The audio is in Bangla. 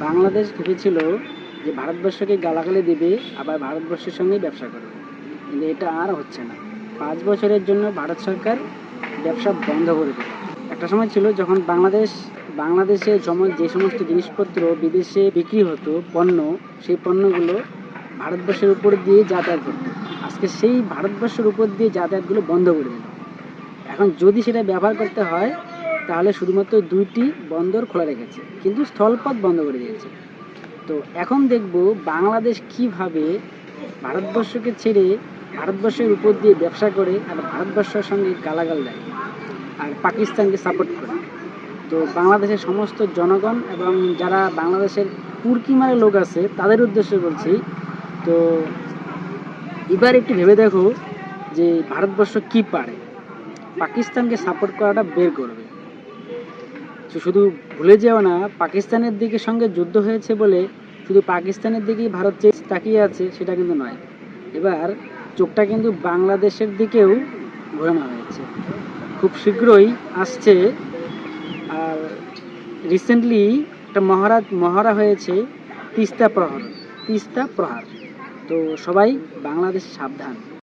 বাংলাদেশ ভেবেছিল যে ভারতবর্ষকে গালাগালি দেবে, আবার ভারতবর্ষের সঙ্গে ব্যবসা করবে। কিন্তু এটা আর হচ্ছে না। পাঁচ বছরের জন্য ভারত সরকার ব্যবসা বন্ধ করে দেবে একটা সময় ছিল যখন বাংলাদেশ, বাংলাদেশে যেমন যে সমস্ত জিনিসপত্র বিদেশে বিক্রি হতো, পণ্য, সেই পণ্যগুলো ভারতবর্ষের উপর দিয়ে যাতায়াত করতো। আজকে সেই ভারতবর্ষের উপর দিয়ে যাতায়াতগুলো বন্ধ করে দিল। এখন যদি সেটা ব্যবহার করতে হয় তাহলে শুধুমাত্র দুইটি বন্দর খোলা রেখেছে, কিন্তু স্থলপথ বন্ধ করে দিয়েছে। তো এখন দেখব বাংলাদেশ কীভাবে ভারতবর্ষকে ছেড়ে ভারতবর্ষের উপর দিয়ে ব্যবসা করে আর ভারতবর্ষের সঙ্গে গালাগাল দেয় আর পাকিস্তানকে সাপোর্ট করে। তো বাংলাদেশের সমস্ত জনগণ এবং যারা বাংলাদেশের তুর্কি মারে লোক আছে, তাদের উদ্দেশ্যে বলছি, তো এবার একটু ভেবে দেখো যে ভারতবর্ষ কি পারে। পাকিস্তানকে সাপোর্ট করাটা বের করবে। শুধু ভুলে যেও না, পাকিস্তানের দিকে সঙ্গে যুদ্ধ হয়েছে বলে শুধু পাকিস্তানের দিকেই ভারত যে তাকিয়ে আছে, সেটা কিন্তু নয়। এবার চোখটা কিন্তু বাংলাদেশের দিকেও ঘোরানো হয়েছে। খুব শীঘ্রই আসছে, আর রিসেন্টলি একটা মহারা মহারা হয়েছে তিস্তা প্রহর, তিস্তা প্রহার। তো সবাই বাংলাদেশ সাবধান।